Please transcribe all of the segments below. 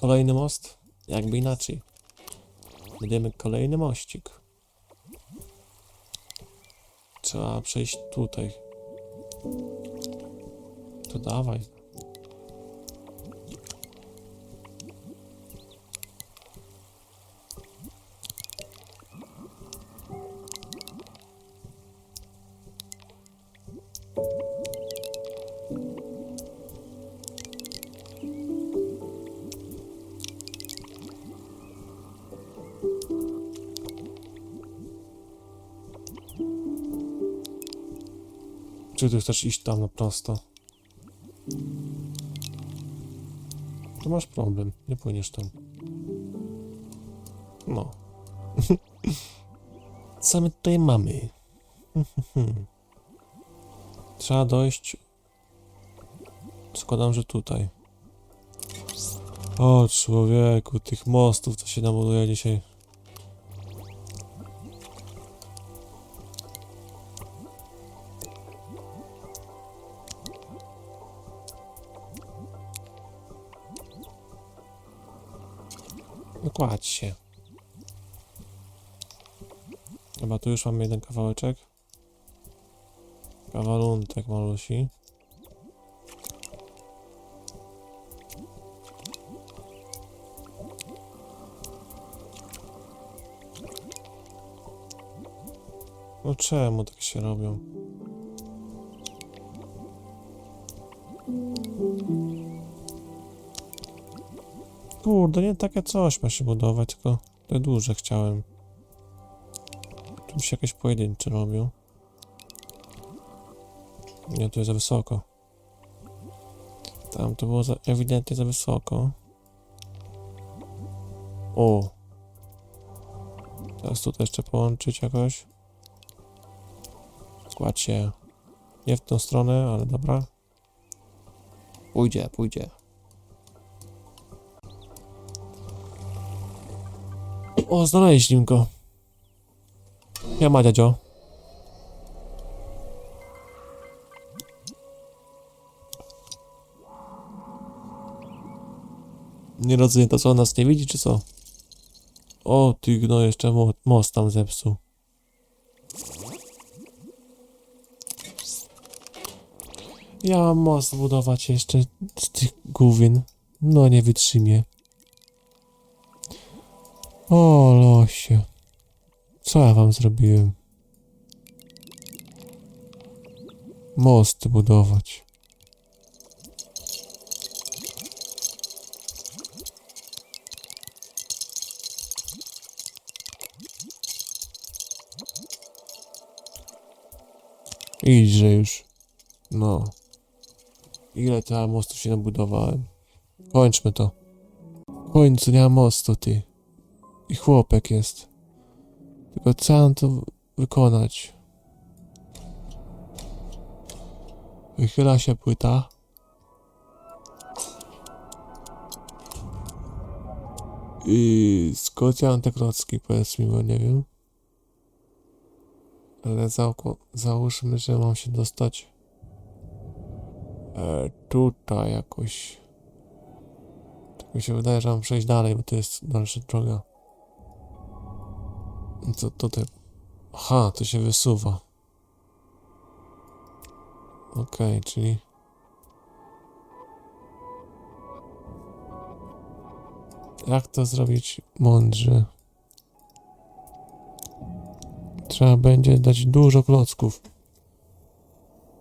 Kolejny most? Jakby inaczej. Będziemy kolejny mościk. Trzeba przejść tutaj. To dawaj. Czy ty chcesz iść tam na prosto? To masz problem, nie płyniesz tam. No. Co my tutaj mamy? Trzeba dojść. Składam, że tutaj. O człowieku, tych mostów to się namoduje dzisiaj. Kładź się. Chyba tu już mamy jeden kawałeczek. Kawaluntek malusi. No czemu tak się robią? Kurde, nie takie coś ma się budować, tylko te duże chciałem. Tu się jakieś pojedyncze robią. Nie, to jest za wysoko. Tam to było za, ewidentnie za wysoko. O! Teraz tutaj jeszcze połączyć jakoś. Składź się. Nie w tą stronę, ale dobra. Pójdzie, pójdzie. O, znaleźliśmy go. Ja ma dziadzio. Nie rozumiem, to co on nas nie widzi, czy co? O, ty no jeszcze mo most tam zepsuł. Ja mam most budować jeszcze z tych główien. No nie wytrzymie. O, losie. Co ja wam zrobiłem? Most budować. Idźże już. No. Ile ja mostu się nabudowałem? Kończmy to. Końcu nie ma mostu, ty. I chłopek jest. Tylko co mam to wykonać? Wychyla się płyta. I te klocki, powiedz mi, bo nie wiem. Ale załko- załóżmy, że mam się dostać e, tutaj jakoś. Tak mi się wydaje, że mam przejść dalej, bo to jest dalsza droga. To tutaj. Aha, to się wysuwa. Okej, czyli. Jak to zrobić mądrze? Trzeba będzie dać dużo klocków.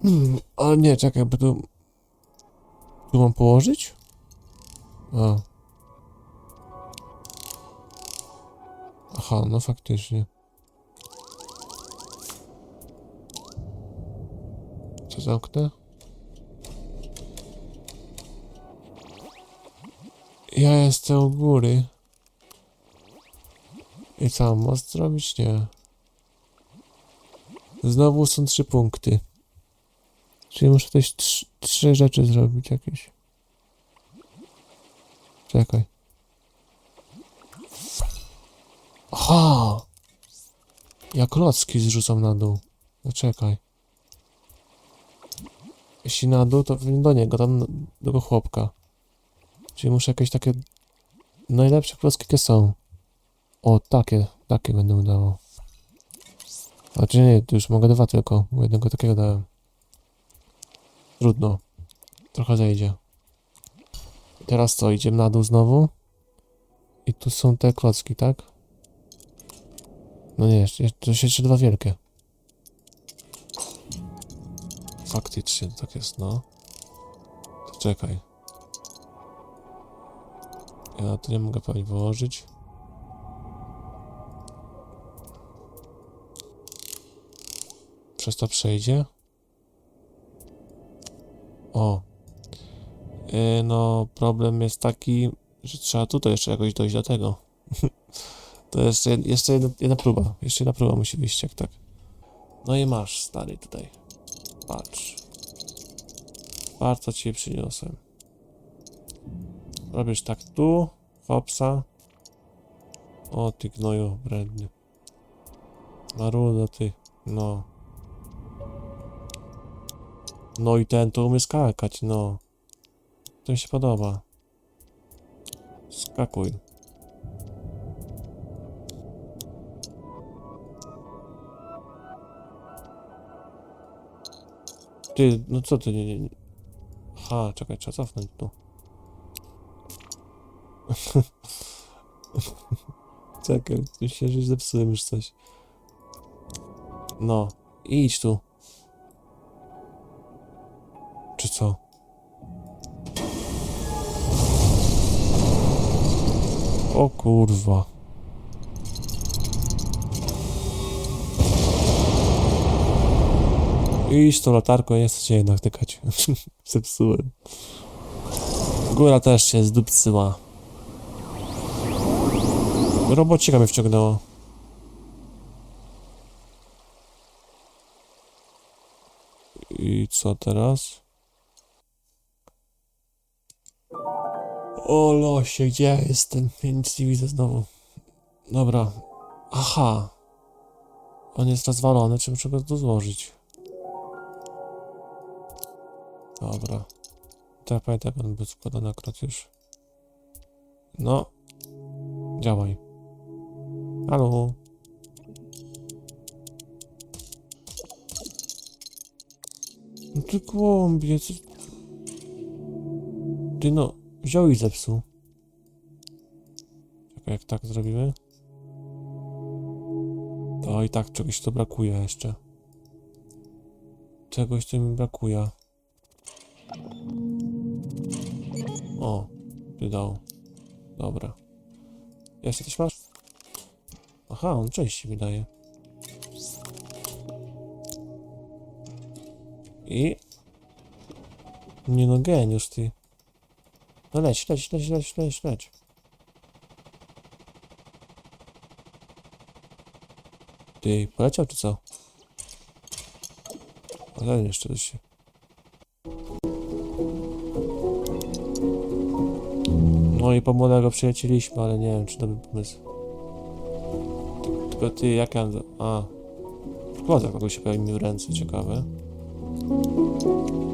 Hmm, ale nie, czekaj, bo tu... Tu mam położyć? A. Aha, no faktycznie. Co zamknę? Ja jestem u góry. I co, most zrobić? Nie. Znowu są trzy punkty. Czyli muszę też trzy, trzy rzeczy zrobić jakieś. Czekaj. Aha! Ja klocki zrzucam na dół. No czekaj. Jeśli na dół, to do niego, tam do tego chłopka. Czyli muszę jakieś takie Najlepsze klocki jakie są. O, takie, takie będę dawał. Znaczy nie, to już mogę dwa tylko, bo jednego takiego dałem. Trudno. Trochę zejdzie. I teraz co, idziemy na dół znowu? I tu są te klocki, tak? No nie, jeszcze, to się jeszcze dwa wielkie. Faktycznie, tak jest, no. To czekaj. Ja to nie mogę pewnie wyłożyć. Przez to przejdzie. O. Yy, no, problem jest taki, że trzeba tutaj jeszcze jakoś dojść do tego. to jed- jeszcze jedna, jedna próba. Jeszcze jedna próba musi wyjść, jak tak. No i masz, stary, tutaj. Patrz. Co ci przyniosłem. Robisz tak tu, hopsa. O, ty gnoju wredny. Maruda, ty. No. No i ten to umie skakać, no. To mi się podoba. Skakuj. Ty, no co ty, nie, nie, nie. Aha, czekaj, trzeba cofnąć tu. czekaj, myślę, że zepsułem już coś. No, idź tu. Czy co? O kurwa. Idź tą latarką, nie chcę cię jednak tykać. Zepsułem. Góra też się zdupcyła. Robocika mnie wciągnęło. I co teraz? O losie, gdzie ja jestem? Ja nic nie widzę znowu. Dobra. Aha. On jest rozwalony, czy muszę go tu złożyć? Dobra. Jak on był składany akurat już. No. Działaj. Halo. No ty głąbie, co... Ty no, wziął i zepsuł. Czekaj, jak tak zrobimy? To i tak czegoś to brakuje jeszcze. Czegoś tu mi brakuje. O, ty dał. Dobra. Jeszcze coś masz? Aha, on części mi daje. I... Nie no, geniusz ty. No leć, leć, leć, leć, leć, leć. Ty, poleciał czy co? Ale jeszcze coś się... No i po młodego przyjacieliśmy, ale nie wiem, czy dobry pomysł. Tylko ty, jak ja... A... Wkłada kogoś się pojawił w ręce, ciekawe.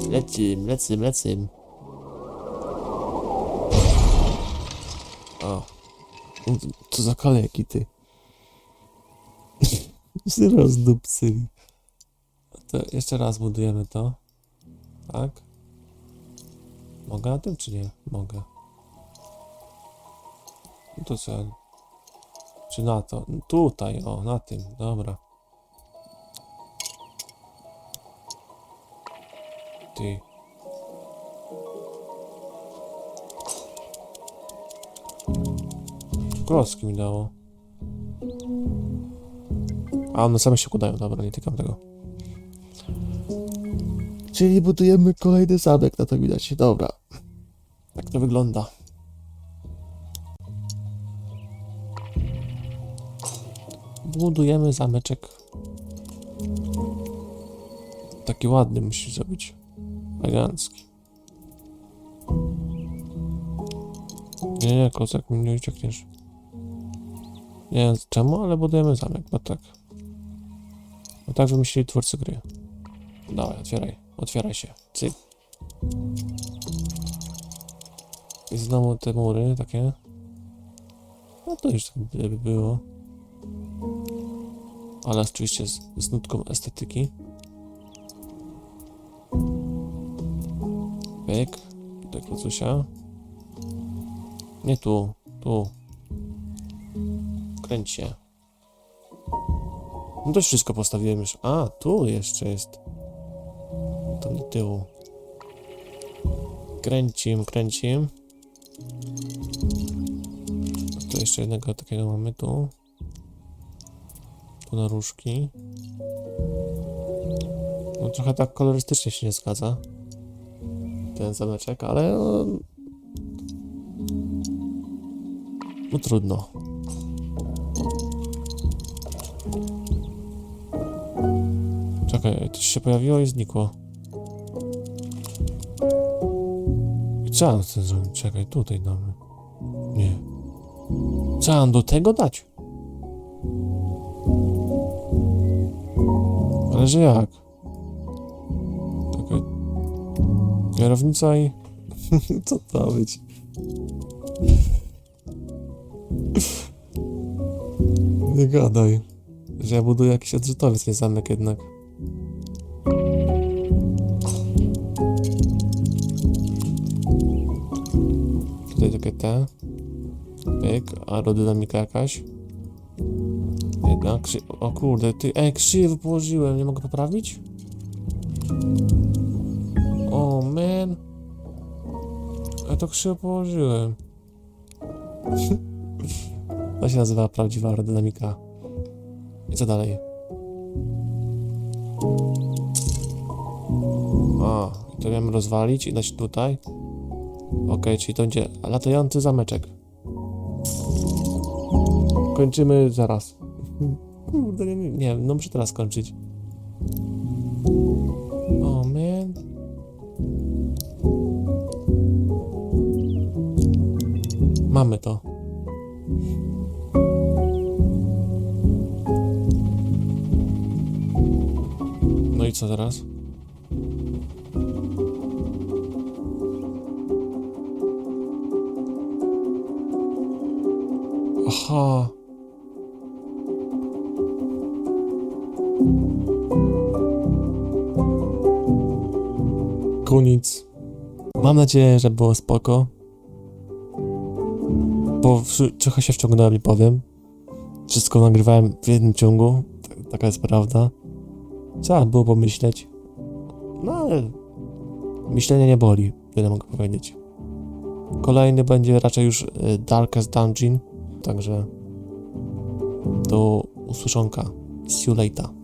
Lecim, lecim, lecim. O. Co za kaleki, ty. rozdupcyli. To jeszcze raz budujemy to. Tak? Mogę na tym, czy nie? Mogę. No to co? Czy na to? Tutaj, o, na tym, dobra. Ty. Klocki mi dało. A one same się układają, dobra, nie tykam tego. Czyli budujemy kolejny zamek, na to widać. Dobra. Tak to wygląda. Budujemy zameczek. Taki ładny musi zrobić. Elegancki. Nie, nie, kozak mi nie uciekniesz. Nie wiem czemu, ale budujemy zamek, bo tak. Bo tak wymyślili twórcy gry. Dawaj, otwieraj. Otwieraj się. Cyk. I znowu te mury takie. No to już tak by było. Ale oczywiście z, z nutką estetyki. Pyk. Tutaj klocusia. Nie tu, tu. Kręć się. No to wszystko postawiłem już. A, tu jeszcze jest. To do tyłu. Kręcim, kręcim. To jeszcze jednego takiego mamy tu. Tu na różki. No trochę tak kolorystycznie się nie zgadza. Ten zameczek, ale no, no trudno. Czekaj, coś się pojawiło i znikło. Co mam z tym zrobić? Czekaj, tutaj damy. Nie. Co mam do tego dać? Ale że jak? Czekaj. Kierownica i... Co to być? Nie gadaj. Że ja buduję jakiś odrzutowiec, nie zamek jednak. Tutaj takie te. Pyk, aerodynamika jakaś. Jedna krzy... O kurde, ty... Ej, krzywo położyłem, nie mogę poprawić? O, man. Ja to krzywo położyłem. to się nazywa prawdziwa aerodynamika. I co dalej? O, to miałem rozwalić i dać tutaj. Okej, czyli to będzie latający zameczek. Kończymy zaraz. Kurde, nie, nie, no muszę teraz skończyć. O, man. Mamy to. No i co teraz? Aha. Koniec. Mam nadzieję, że było spoko. Bo trochę się wciągnąłem i powiem. Wszystko nagrywałem w jednym ciągu. Ta- Taka jest prawda. Trzeba było pomyśleć. No ale myślenie nie boli, tyle mogę powiedzieć. Kolejny będzie raczej już y, Darkest Dungeon, także do usłyszonka. See you later.